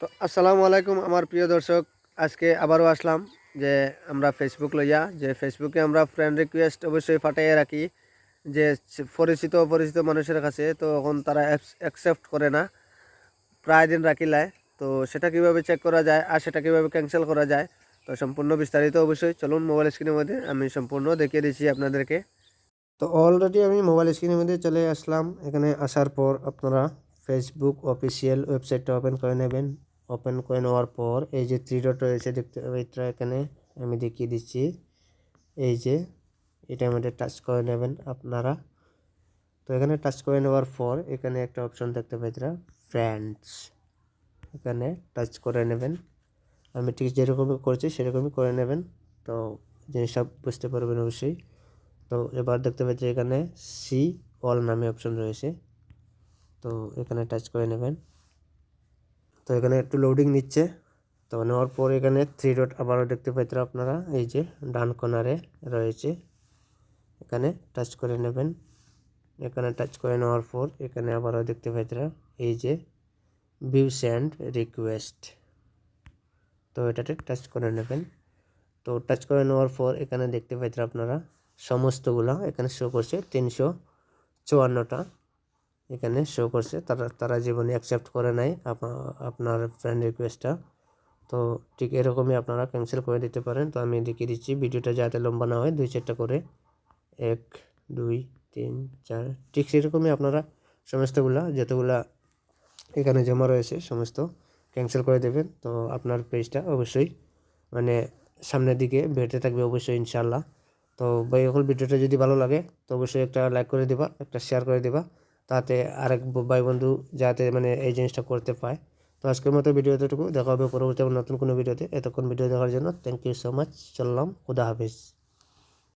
তো আসসালামু আলাইকুম, আমার প্রিয় দর্শক। আজকে আবারও আসলাম যে আমরা ফেসবুক লইয়া, যে ফেসবুকে আমরা ফ্রেন্ড রিকোয়েস্ট অবশ্যই ফাটাইয়ে রাখি, যে পরিচিত অপরিচিত মানুষের কাছে, তো এখন তারা অ্যাকসেপ্ট করে না। প্রায় দিন রাখিলায়, তো সেটা কীভাবে চেক করা যায় আর সেটা কীভাবে ক্যান্সেল করা যায়, তো সম্পূর্ণ বিস্তারিত অবশ্যই চলুন মোবাইল স্ক্রিনের মধ্যে, আমি সম্পূর্ণ দেখিয়ে দিচ্ছি আপনাদেরকে। তো অলরেডি আমি মোবাইল স্ক্রিনের মধ্যে চলে আসলাম, এখানে আসার পর আপনারা ফেসবুক অফিসিয়াল ওয়েবসাইটটা ওপেন করে নেবেন। ওপেন করে নেওয়ার পর এই যে থ্রি ডট রয়েছে, দেখতে এটা এখানে আমি দেখিয়ে দিচ্ছি। এই যে এটা আমাদের টাচ করে নেবেন আপনারা। তো এখানে টাচ করে নেওয়ার পর এখানে একটা অপশন দেখতে পাইতরা ফ্রেন্ডস এখানে টাচ করে নেবেন। আমি ঠিক যেরকমই করছি সেরকমই করে নেবেন। তো জিনিসটা বুঝতে পারবেন অবশ্যই। তো এবার দেখতে পাচ্ছি এখানে সি অল নামে অপশন রয়েছে। তো এখানে টাচ করে নেবেন। তো এখানে একটু লোডিং নিচ্ছে। তো নেওয়ার পর এখানে থ্রি ডট আবারও দেখতে পাইতে আপনারা, এই যে ডান কর্নারে রয়েছে। এখানে টাচ করে নেবেন। এখানে টাচ করে নেওয়ার পর এখানে আবারও দেখতে পাইতে এই যে ভিউ স্যান্ড রিকোয়েস্ট তো এটাতে টাচ করে নেবেন। তো টাচ করে নেওয়ার পর এখানে দেখতে পাইতে আপনারা, সমস্তগুলা এখানে শো করছে, তিনশো চুয়ান্নটা। এখানে শো করছে। তারা তারা জীবনে অ্যাকসেপ্ট করে নাই আপনা- আপনার ফ্রেন্ড রিকোয়েস্টটা তো ঠিক এরকমই আপনারা ক্যান্সেল করে দিতে পারেন। তো আমি দেখিয়ে দিচ্ছি, ভিডিওটা যাতে লম্বা না হয়, দুই চারটা করে। এক, দুই, তিন, চার, ঠিক সেরকমই আপনারা সমস্তগুলা, যতগুলা এখানে জমা রয়েছে, সমস্ত ক্যান্সেল করে দেবেন। তো আপনার পেজটা অবশ্যই মানে সামনের দিকে বেড়তে থাকবে অবশ্যই ইনশাল্লাহ তো এখন ভিডিওটা যদি ভালো লাগে, তো অবশ্যই একটা লাইক করে দিবা, একটা শেয়ার করে দিবা। তাতে আরেক ভাই বন্ধু যাতে মানে এই জিনিসটা করতে পায়। তো আজকের মতো ভিডিও এতটুকু। দেখা হবে পরবর্তী নতুন কোনো ভিডিওতে এতক্ষণ ভিডিও দেখার জন্য থ্যাংক ইউ সো মাচ চললাম। খুদা হাফিজ।